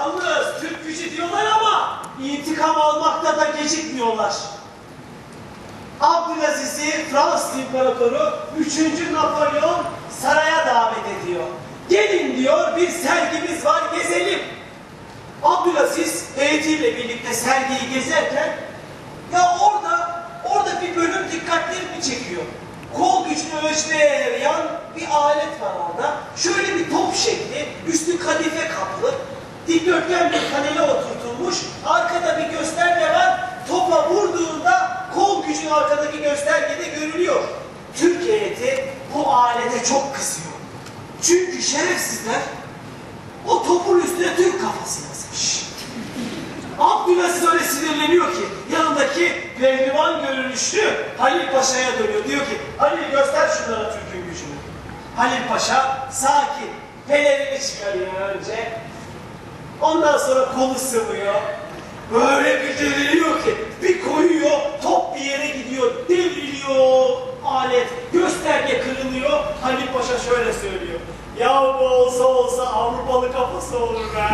Yalnız Türk gücü diyorlar ama intikam almakta da gecikmiyorlar. Abdülaziz'i Fransız İmparatoru 3. Napolyon saraya davet ediyor. Gelin diyor bir sergimiz var gezelim. Abdülaziz heyetiyle birlikte sergiyi gezerken ya orada orada bir bölüm dikkatlerimi çekiyor. Kol gücünü ölçmeye yarayan bir alet var orada. Şöyle bir top şekli, kaplı, dikdörtgen bir panele oturtulmuş. Arkada bir gösterge var. Topa vurduğunda kol gücü arkadaki göstergede görülüyor. Türk heyeti bu alete çok kızıyor. Çünkü şerefsizler o topun üstüne Türk kafası yazmış. Abdülaziz öyle sinirleniyor ki yanındaki pehlivan görünüşlü Halil Paşa'ya dönüyor. Diyor ki Halil göster şunlara Türk'ün gücünü. Halil Paşa sakin pelerini çıkarıyor önce. Ondan sonra kolu sıvıyor. Böyle bir devriliyor ki bir koyuyor top bir yere gidiyor. Devriliyor alet. Gösterge kırılıyor. Halil Paşa şöyle söylüyor. Ya bu olsa olsa Avrupalı kafası olur be